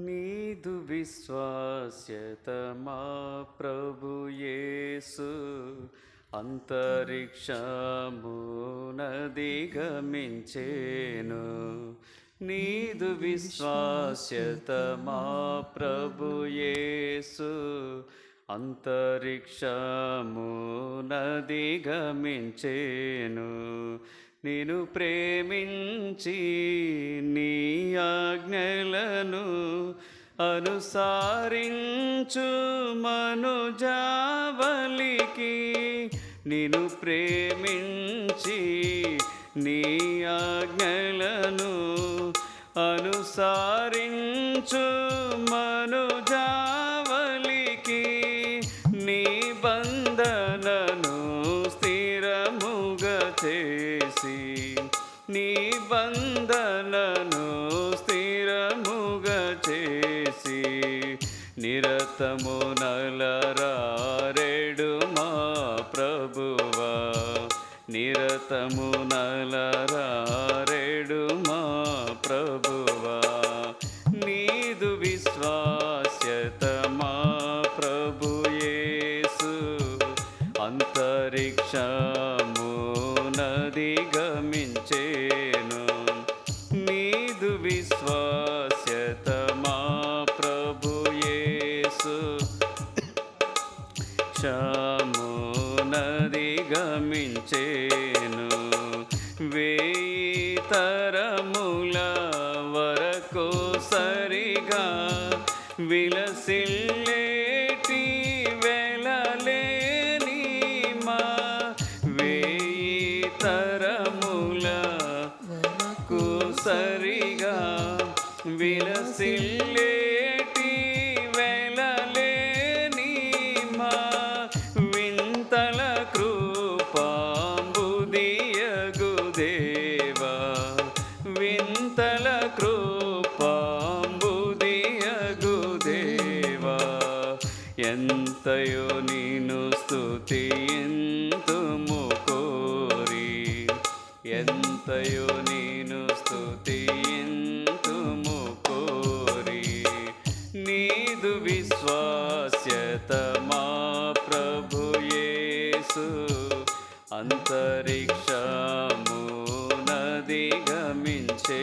నీదు విశ్వాస్యత మా అంతరిక్షము యేసు అంతరిక్షమునదిగమించేను నీదు విశ్వాస్యత మా అంతరిక్షము యేసు అంతరిక్షమునదిగమించేను నేను ప్రేమించి నీ ఆజ్ఞలను అనుసారించు మనుజావలికి నేను ప్రేమించి నీ ఆజ్ఞలను అనుసారించు మనుజావలికి నీ నిబంధనను స్థిరముగా చేసి నీ నిబంధనను స్థిరముగా చేసి నిరతము నలరారెడు మా ప్రభువా. నిరతము నలరారెడు మా ప్రభువా. నీదు విశ్వాస్యత మా ప్రభుయేసు అంతరిక్ష క్షమునదిగమించేను గమించేను తరముల వరకు సరిగా విలసిల్లేటి వెలలేని మా వేతరముల వరకు సరిగా విలసిల్లే స్తుతి ఎంతుము కోరి ఎంతయో నేను స్తుతి ఎంతుము కోరి. నీదు విశ్వాస్యత మా ప్రభు యేసు అంతరిక్షము నది గమించే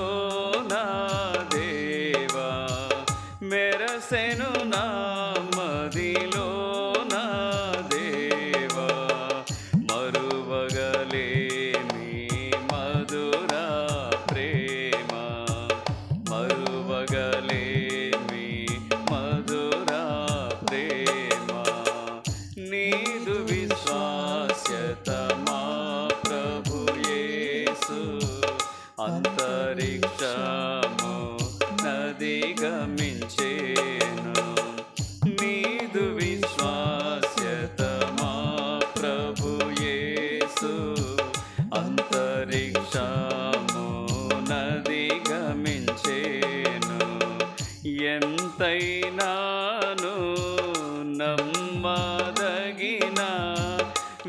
నమ్మదగిన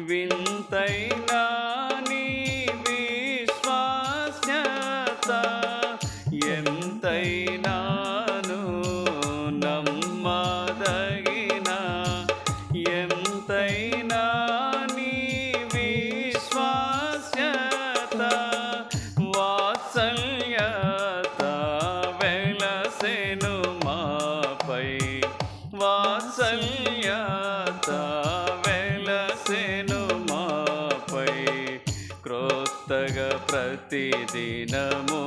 వింతైనా నీ విశ్వాస్యత ఎంతైనాను నమ్మ ప్రతిదినము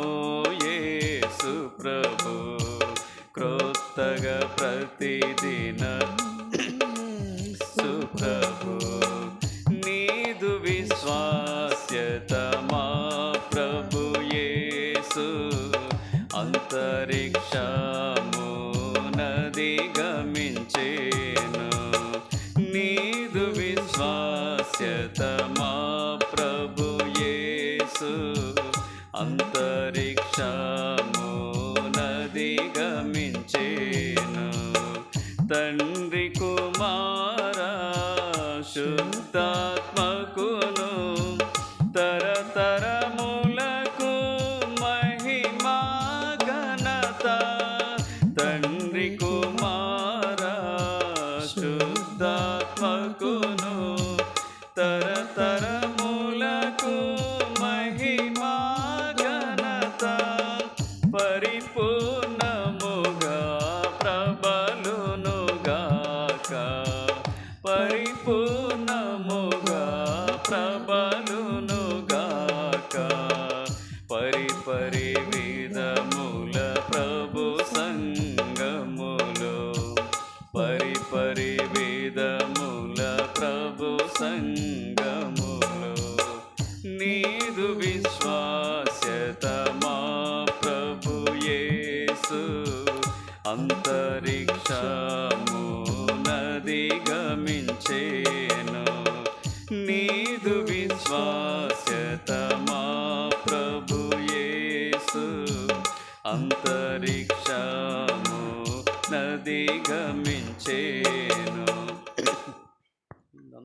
యేసు ప్రభు క్రొత్త క్రొత్తగా ప్రతిదిన సుప్రభు నీదు విశ్వాస్యత మా ప్రభు యేసు అంతరిక్షము నది గమించేను. నీదు విశ్వాస్యత మా ప్రభు యేసు అంతరిక్షమునదిగమించేను. నది తండ్రి కుమార శుద్ధాత్మ విశ్వాస్యత మా ప్రభు యేసు? అంతరిక్షము నది గమించేను. నీదు విశ్వాస్యతమా ప్రభు యేసు? అంతరిక్షము నది గమించేను.